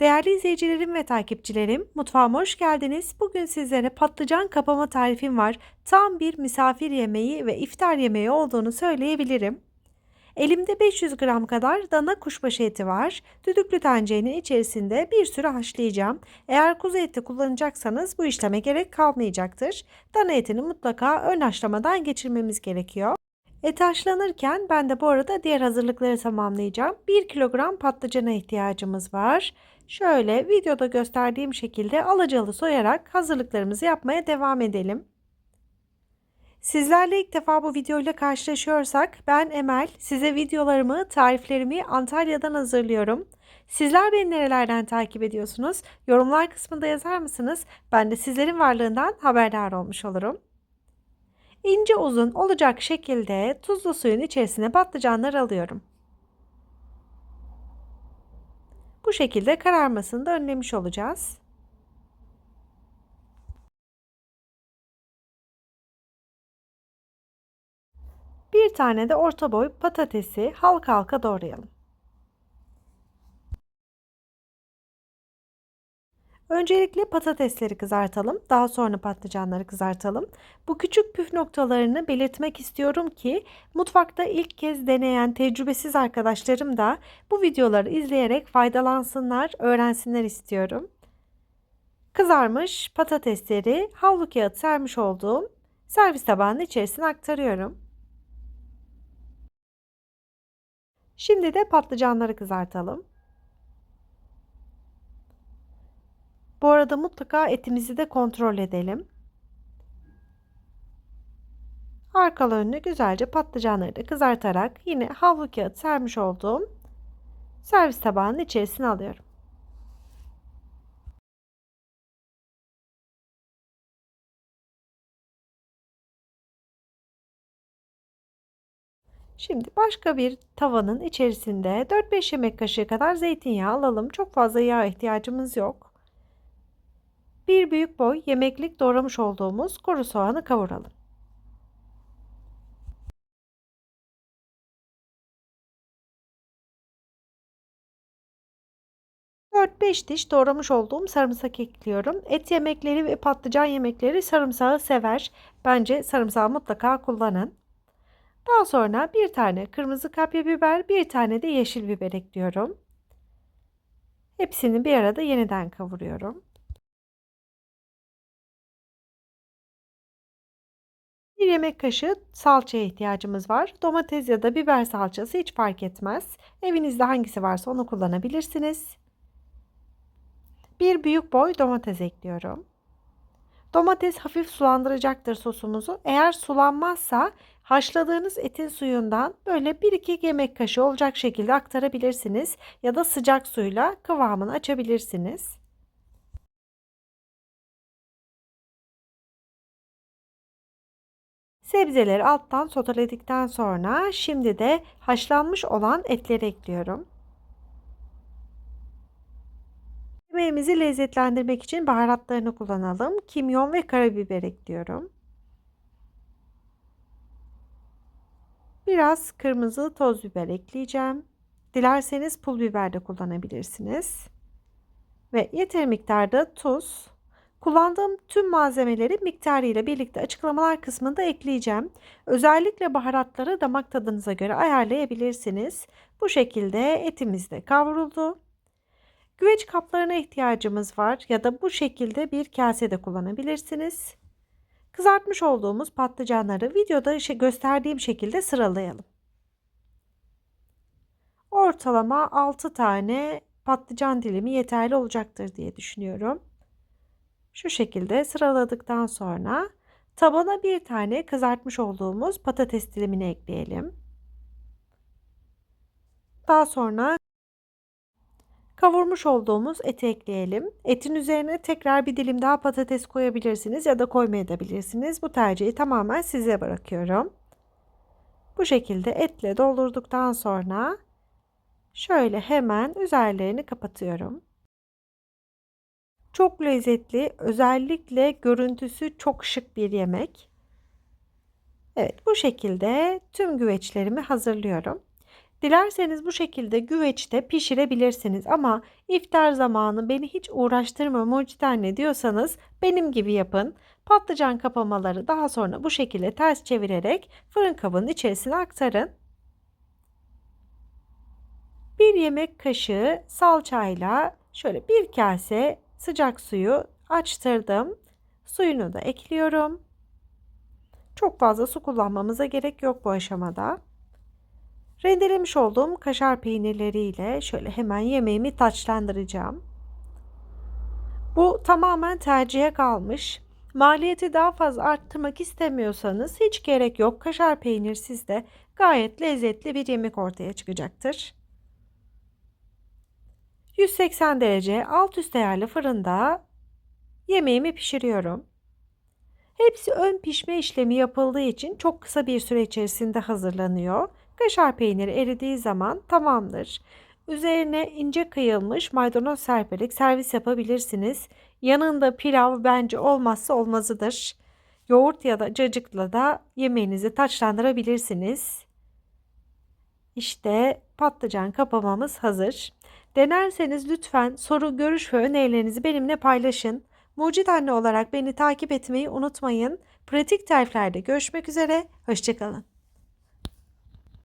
Değerli izleyicilerim ve takipçilerim, mutfağıma hoş geldiniz. Bugün sizlere patlıcan kapama tarifim var. Tam bir misafir yemeği ve iftar yemeği olduğunu söyleyebilirim. Elimde 500 gram kadar dana kuşbaşı eti var. Düdüklü tencerenin içerisinde bir süre haşlayacağım. Eğer kuzu eti kullanacaksanız bu işleme gerek kalmayacaktır. Dana etini mutlaka ön haşlamadan geçirmemiz gerekiyor. Et haşlanırken ben de bu arada diğer hazırlıkları tamamlayacağım. 1 kilogram patlıcana ihtiyacımız var. Şöyle videoda gösterdiğim şekilde alacalı soyarak hazırlıklarımızı yapmaya devam edelim. Sizlerle ilk defa bu videoyla karşılaşıyorsak ben Emel. Size videolarımı, tariflerimi Antalya'dan hazırlıyorum. Sizler beni nerelerden takip ediyorsunuz? Yorumlar kısmında yazar mısınız? Ben de sizlerin varlığından haberdar olmuş olurum. İnce uzun olacak şekilde tuzlu suyun içerisine patlıcanları alıyorum. Bu şekilde kararmasını da önlemiş olacağız. Bir tane de orta boy patatesi halka halka doğrayalım. Öncelikle patatesleri kızartalım. Daha sonra patlıcanları kızartalım. Bu küçük püf noktalarını belirtmek istiyorum ki mutfakta ilk kez deneyen tecrübesiz arkadaşlarım da bu videoları izleyerek faydalansınlar, öğrensinler istiyorum. Kızarmış patatesleri havlu kağıt sermiş olduğum servis tabağının içerisine aktarıyorum. Şimdi de patlıcanları kızartalım. Bu arada mutlaka etimizi de kontrol edelim. Arkalı önlü güzelce patlıcanları da kızartarak yine havlu kağıt sermiş olduğum servis tabağının içerisine alıyorum. Şimdi başka bir tavanın içerisinde 4-5 yemek kaşığı kadar zeytinyağı alalım. Çok fazla yağ ihtiyacımız yok. Bir büyük boy yemeklik doğramış olduğumuz kuru soğanı kavuralım. Dört beş diş doğramış olduğum sarımsak ekliyorum. Et yemekleri ve patlıcan yemekleri sarımsağı sever. Bence sarımsağı mutlaka kullanın. Daha sonra bir tane kırmızı kapya biber, bir tane de yeşil biber ekliyorum. Hepsini bir arada yeniden kavuruyorum. 1 yemek kaşığı salçaya ihtiyacımız var. Domates ya da biber salçası hiç fark etmez. Evinizde hangisi varsa onu kullanabilirsiniz. Bir büyük boy domates ekliyorum. Domates hafif sulandıracaktır sosumuzu. Eğer sulanmazsa haşladığınız etin suyundan böyle 1-2 yemek kaşığı olacak şekilde aktarabilirsiniz ya da sıcak suyla kıvamını açabilirsiniz. Sebzeleri alttan soteledikten sonra şimdi de haşlanmış olan etleri ekliyorum. Yemeğimizi lezzetlendirmek için baharatlarını kullanalım. Kimyon ve karabiber ekliyorum. Biraz kırmızı toz biber ekleyeceğim. Dilerseniz pul biber de kullanabilirsiniz. Ve yeter miktarda tuz, Kullandığım tüm malzemeleri miktarıyla birlikte açıklamalar kısmında ekleyeceğim. Özellikle baharatları damak tadınıza göre ayarlayabilirsiniz. Bu şekilde etimiz de kavruldu. Güveç kaplarına ihtiyacımız var ya da bu şekilde bir kase de kullanabilirsiniz. Kızartmış olduğumuz patlıcanları videoda gösterdiğim şekilde sıralayalım. Ortalama 6 tane patlıcan dilimi yeterli olacaktır diye düşünüyorum. Şu şekilde sıraladıktan sonra tabana bir tane kızartmış olduğumuz patates dilimini ekleyelim. Daha sonra kavurmuş olduğumuz eti ekleyelim. Etin üzerine tekrar bir dilim daha patates koyabilirsiniz ya da koymayabilirsiniz. Bu tercihi tamamen size bırakıyorum. Bu şekilde etle doldurduktan sonra şöyle hemen üzerlerini kapatıyorum. Çok lezzetli, özellikle görüntüsü çok şık bir yemek. Evet, bu şekilde tüm güveçlerimi hazırlıyorum. Dilerseniz bu şekilde güveçte pişirebilirsiniz ama iftar zamanı beni hiç uğraştırma mucit anne diyorsanız benim gibi yapın. Patlıcan kapamaları daha sonra bu şekilde ters çevirerek fırın kabının içerisine aktarın. Bir yemek kaşığı salçayla şöyle bir kase sıcak suyu açtırdım. Suyunu da ekliyorum. Çok fazla su kullanmamıza gerek yok bu aşamada. Rendelemiş olduğum kaşar peynirleriyle şöyle hemen yemeğimi taçlandıracağım. Bu tamamen tercihe kalmış. Maliyeti daha fazla arttırmak istemiyorsanız hiç gerek yok. Kaşar peynir sizde gayet lezzetli bir yemek ortaya çıkacaktır. 180 derece alt üst ayarlı fırında yemeğimi pişiriyorum. Hepsi ön pişme işlemi yapıldığı için çok kısa bir süre içerisinde hazırlanıyor. Kaşar peyniri eridiği zaman tamamdır. Üzerine ince kıyılmış maydanoz serperek servis yapabilirsiniz. Yanında pilav bence olmazsa olmazıdır. Yoğurt ya da cacıkla da yemeğinizi taçlandırabilirsiniz. İşte patlıcan kapamamız hazır. Denerseniz lütfen soru, görüş ve önerilerinizi benimle paylaşın. Mucit anne olarak beni takip etmeyi unutmayın. Pratik tariflerde görüşmek üzere. Hoşçakalın.